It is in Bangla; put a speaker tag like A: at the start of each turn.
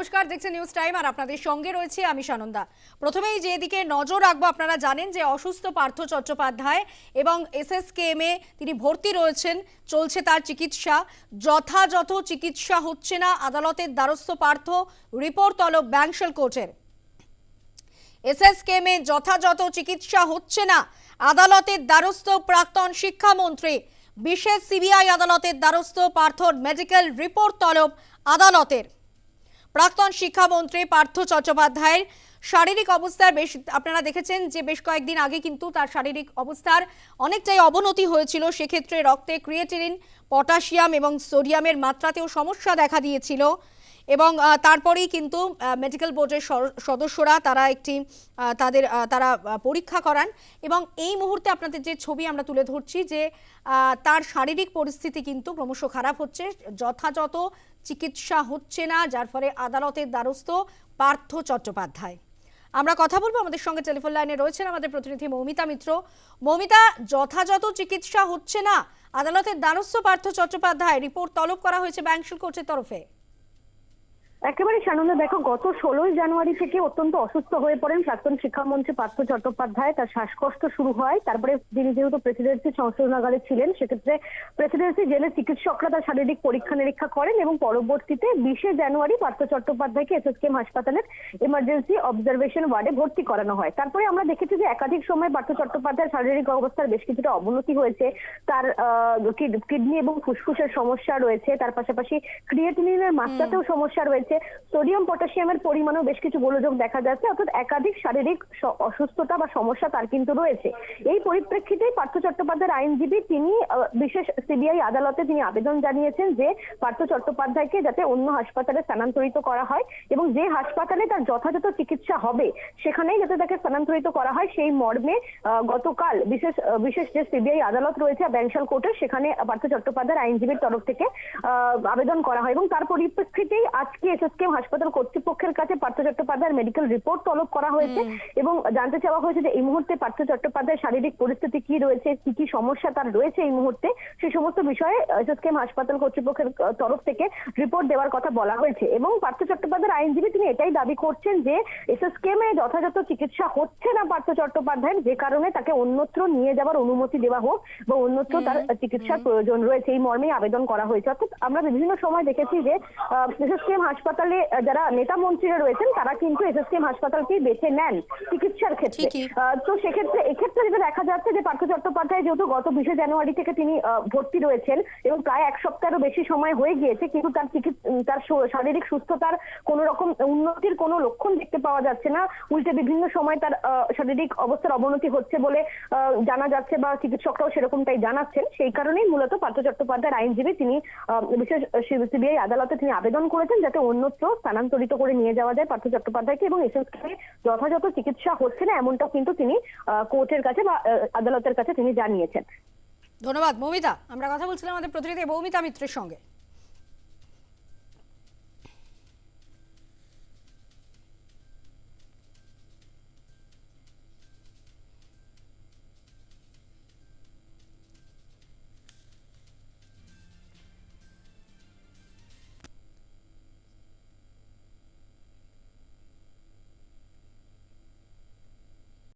A: নমস্কার, দেখছেন নিউজ টাইম আর আপনাদের সঙ্গে রয়েছে আমি সানন্দা। প্রথমেই যে দিকে নজর রাখব, আপনারা জানেন যে অসুস্থ পার্থ চট্টোপাধ্যায় এবং এসএসকেএম তিনি ভর্তি রয়েছেন, চলছে তার চিকিৎসা। যথাযথ চিকিৎসা হচ্ছে না আদালতের দ্বারস্থ পার্থ, রিপোর্ট তলব ব্যাংশাল কোর্টের। এসএসকেএম যথাযথ চিকিৎসা হচ্ছে না আদালতের দ্বারস্থ প্রাক্তন শিক্ষামন্ত্রী, বিশেষ সিবিআই আদালতের দ্বারস্থ পার্থর মেডিকেল রিপোর্ট তলব আদালতের। প্রাক্তন শিক্ষামন্ত্রী পার্থ চট্টোপাধ্যায়ের শারীরিক অবস্থার বেশ, আপনারা দেখেছেন যে বেশ কয়েকদিন আগে কিন্তু তার শারীরিক অবস্থার অনেকটাই অবনতি হয়েছিল। সেক্ষেত্রে রক্তে ক্রিয়েটিরিন পটাশিয়াম এবং সোডিয়ামের মাত্রাতেও সমস্যা দেখা দিয়েছিল। এবং তারপরেই কিন্তু মেডিকেল বোর্ডের সদস্যরা তারা একটি তাদের তারা পরীক্ষা করান। এবং এই মুহূর্তে আপনাদের যে ছবি আমরা তুলে ধরছি যে তার শারীরিক পরিস্থিতি কিন্তু ক্রমশ খারাপ হচ্ছে। যথাযথ চিকিৎসা হচ্ছে না, যার ফলে আদালতের দ্বারস্থ পার্থ চট্টোপাধ্যায়। আমরা কথা বলব আমাদের সঙ্গে টেলিফোন লাইনে রয়েছেন আমাদের প্রতিনিধি মৌমিতা মিত্র। মৌমিতা, যথাযথ চিকিৎসা হচ্ছে না, আদালতের দ্বারস্থ পার্থ চট্টোপাধ্যায়, রিপোর্ট তলব করা হয়েছে ব্যাংশুল কোর্টের তরফে।
B: একেবারে সানন্দ, দেখো গত ষোলোই জানুয়ারি থেকে অত্যন্ত অসুস্থ হয়ে পড়েন প্রাক্তন শিক্ষামন্ত্রী পার্থ চট্টোপাধ্যায়। তার শ্বাসকষ্ট শুরু হয়। তারপরে তিনি যেহেতু প্রেসিডেন্সি সংশোধনাগারে ছিলেন, সেক্ষেত্রে প্রেসিডেন্সি জেলের চিকিৎসকরা তার শারীরিক পরীক্ষা নিরীক্ষা করেন এবং পরবর্তীতে বিশে জানুয়ারি পার্থ চট্টোপাধ্যায়কে এসএসকেএম হাসপাতালের এমার্জেন্সি অবজারভেশন ওয়ার্ডে ভর্তি করানো হয়। তারপরে আমরা দেখেছি যে একাধিক সময় পার্থ চট্টোপাধ্যায়ের শারীরিক অবস্থার বেশ কিছুটা অবনতি হয়েছে। তার কিডনি এবং ফুসফুসের সমস্যা রয়েছে। তার পাশাপাশি ক্রিয়েটিনিনের মাত্রাতেও সমস্যা রয়েছে। সোডিয়াম, পটাশিয়ামের পরিমাণও বেশ কিছু গোলযোগ দেখা যাচ্ছে, অর্থাৎ একাধিক শারীরিক অসুস্থতা বা সমস্যা তার কিন্তু রয়েছে। এই পরিপ্রেক্ষিতেই পার্থ চট্টোপাধ্যায়ের আইনজীবী তিনি বিশেষ সিবিআই আদালতে তিনি আবেদন জানিয়েছেন যে, পার্থ চট্টোপাধ্যায়কে যাতে অন্য হাসপাতালে স্থানান্তরিত করা হয় এবং যে হাসপাতালে তার যথাযথ চিকিৎসা হবে, সেখানেই যাতে তাকে স্থানান্তরিত করা হয়, সেই মর্মে গতকাল বিশেষ বিশেষ যে সিবিআই আদালত রয়েছে, ব্যাংশাল কোর্টে, সেখানে পার্থ চট্টোপাধ্যায়ের আইনজীবীর তরফ থেকে আবেদন করা হয় এবং তার পরিপ্রেক্ষিতেই আজকে এসএসকেএম হাসপাতাল কর্তৃপক্ষের কাছে পার্থ চট্টোপাধ্যায়ের মেডিকেল রিপোর্ট তলব করা হয়েছে এবং জানতে চাওয়া হয়েছে যে এই মুহূর্তে পার্থ চট্টোপাধ্যায়ের শারীরিক পরিস্থিতি কি রয়েছে কি কি সমস্যা তার রয়েছে এই মুহূর্তে সেই সমস্ত বিষয়ে এসএসকেএম হাসপাতাল কর্তৃপক্ষের তরফ থেকে রিপোর্ট দেওয়ার কথা বলা হয়েছে এবং পার্থ চট্টোপাধ্যায়ের আইনজীবী তিনি এটাই দাবি করছেন যে এসএসকেএম এ যথাযথ চিকিৎসা হচ্ছে না পার্থ চট্টোপাধ্যায়ের যে কারণে তাকে অন্যত্র নিয়ে যাওয়ার অনুমতি দেওয়া হোক বা অন্যত্র তার চিকিৎসার প্রয়োজন রয়েছে। এই মর্মে আবেদন করা হয়েছে। অর্থাৎ আমরা বিভিন্ন সময় দেখেছি যে এসএসকেএম হাসপাতালে আহ, যারা নেতা মন্ত্রীরা রয়েছেন তারা কিন্তু এসএসকেএম হাসপাতালকেই বেছে নেন চিকিৎসার ক্ষেত্রে। তো সেক্ষেত্রে এক্ষেত্রে যেটা দেখা যাচ্ছে যে পার্থ চট্টোপাধ্যায় যেহেতু গত বিশে জানুয়ারি থেকে তিনি ভর্তি রয়েছেন এবং প্রায় এক সপ্তাহেরও বেশি সময় হয়ে গিয়েছে কিন্তু তার তার শারীরিক সুস্থতার কোনো রকম উন্নতির কোনো লক্ষণ দেখতে পাওয়া যাচ্ছে না। উল্টে বিভিন্ন সময় তার শারীরিক অবস্থার অবনতি হচ্ছে বলে আহ, জানা যাচ্ছে বা চিকিৎসকরাও সেরকমটাই জানাচ্ছেন। সেই কারণেই মূলত পার্থ চট্টোপাধ্যায়ের আইনজীবী তিনি বিশেষ সিবিআই আদালতে তিনি আবেদন করেছেন যাতে অন্যত্র স্থানান্তরিত করে নিয়ে যাওয়া যায় পার্থ চট্টোপাধ্যায়কে এবং এসএসকে যথাযথ চিকিৎসা হচ্ছে না এমনটাও কিন্তু তিনি কোর্টের কাছে বা আদালতের কাছে তিনি জানিয়েছেন।
A: ধন্যবাদ, মৌমিতা। আমরা কথা বলছিলাম আমাদের প্রতিনিধি মৌমিতা মিত্রের সঙ্গে।